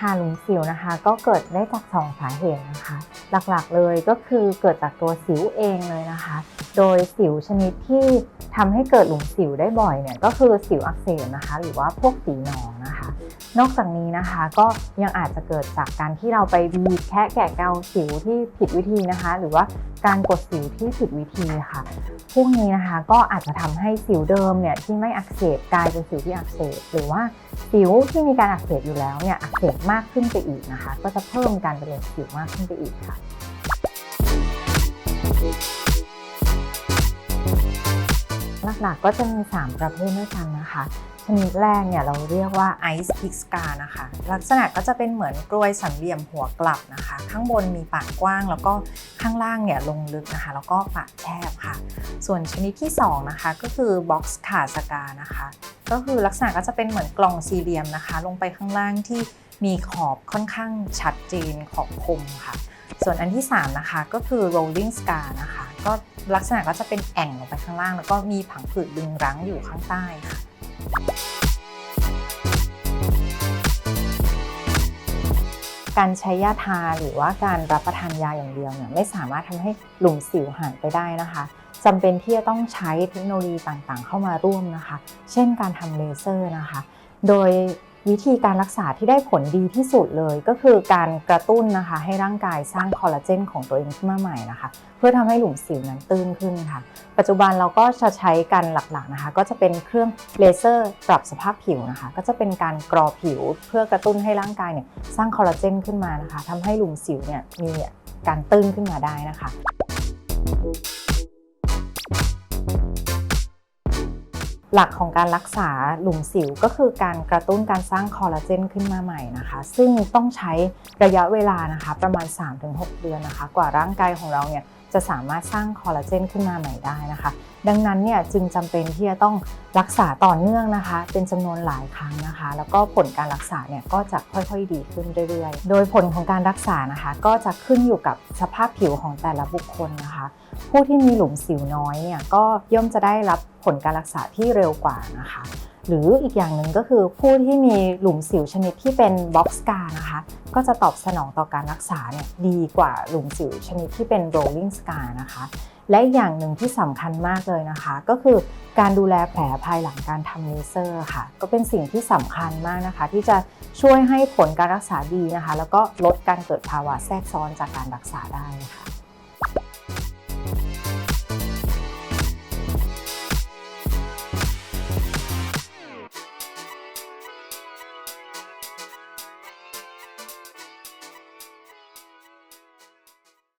ค่ะหลุมสิวนะคะ ก็เกิดได้จากสองสาเหตุนะคะ หลักๆเลยก็คือเกิดจากตัวสิวเองเลยนะคะ โดยสิวชนิดที่ทำให้เกิดหลุมสิวได้บ่อยเนี่ยก็คือสิวอักเสบนะคะ หรือว่าพวกสีหนองนะคะ นอกจากนี้นะคะก็ยังอาจจะเกิดจากการที่เราไปบีบแคะแกะเกาสิวที่ผิดวิธีนะคะ หรือว่าการกดสิวที่ผิดวิธีค่ะ พวกนี้นะคะก็อาจจะทำให้สิวเดิมเนี่ยที่ไม่อักเสบกลายเป็นสิวที่อักเสบหรือว่า สิวที่มีการอักเสบอยู่แล้วเนี่ยอักเสบมากขึ้นไปอีกนะคะ ก็จะเพิ่มการเป็นสิวมากขึ้นไปอีกค่ะหลักๆก็จะมี 3 ประเภทด้วยกันนะคะ นิดแรกเนี่ยเราเรียกว่า Ice Pick Scar นะคะ ลักษณะก็จะเป็นเหมือนกรวยสันเหลี่ยมหัวกลับนะคะ ข้างบนมีปากกว้างแล้วก็ข้างล่างเนี่ยลงลึกนะคะ แล้วก็ปากแคบค่ะ ส่วนชนิดที่ 2 นะคะ ก็คือ Box Car Scar นะคะ ก็คือลักษณะก็จะเป็นเหมือนกล่องสี่เหลี่ยมนะคะ ลงไปข้างล่างที่มีขอบค่อนข้างชัดเจนขอบคมค่ะ ส่วนอันที่ 3 นะคะก็คือ rolling scar นะคะ ก็ลักษณะก็จะเป็นแอ่งลงไปข้างล่าง แล้วก็มีผังผืดดึงรั้งอยู่ข้างใต้ค่ะ การใช้ยาทาหรือว่าการรับประทานยาอย่างเดียวเนี่ยไม่สามารถทำให้หลุมสิวหายไปได้นะคะจำเป็นที่จะต้องใช้เทคโนโลยีต่างๆ เข้ามาร่วมนะคะ เช่นการทำเลเซอร์นะคะ โดย วิธีการรักษาที่ได้ผลดีที่สุดเลย ก็คือการกระตุ้นนะคะ ให้ร่างกายสร้างคอลลาเจนของตัวเองขึ้นมาใหม่นะคะ เพื่อทำให้หลุมสิวนั้นตื้นขึ้นค่ะ ปัจจุบันเราก็จะใช้กันหลักๆนะคะ ก็จะเป็นเครื่องเลเซอร์ปรับสภาพผิวนะคะ ก็จะเป็นการกรอผิว เพื่อกระตุ้นให้ร่างกายเนี่ยสร้างคอลลาเจนขึ้นมานะคะทำให้หลุมสิวเนี่ยมีการตื้นขึ้นมาได้นะคะ หลักของการรักษาหลุมสิวก็คือการกระตุ้นการสร้างคอลลาเจนขึ้นมาใหม่นะคะ ซึ่งต้องใช้ระยะเวลานะคะประมาณ 3-6 เดือนนะคะ กว่าร่างกายของเราเนี่ย จะสามารถสร้างคอลลาเจนขึ้นมาใหม่ได้นะคะ ดังนั้นเนี่ยจึงจำเป็นที่จะต้องรักษาต่อเนื่องนะคะ เป็นจำนวนหลายครั้งนะคะ แล้วก็ผลการรักษาเนี่ยก็จะค่อยๆดีขึ้นเรื่อยๆ โดยผลของการรักษานะคะ ก็จะขึ้นอยู่กับสภาพผิวของแต่ละบุคคลนะคะ ผู้ที่มีหลุมสิวน้อยเนี่ยก็ย่อมจะได้รับผลการรักษาที่เร็วกว่านะคะ หรืออีกอย่างหนึ่งก็คือผู้ที่มีหลุมสิวชนิดที่เป็นบ็อกซ์การนะคะ ก็จะตอบสนองต่อการรักษาเนี่ยดีกว่าหลุมสิวชนิดที่เป็น rolling scar นะคะ และอย่างหนึ่งที่สำคัญมากเลยนะคะ ก็คือการดูแลแผลภายหลังการทำเลเซอร์ค่ะ ก็เป็นสิ่งที่สำคัญมากนะคะ ที่จะช่วยให้ผลการรักษาดีนะคะ แล้วก็ลดการเกิดภาวะแทรกซ้อนจากการรักษาได้ค่ะ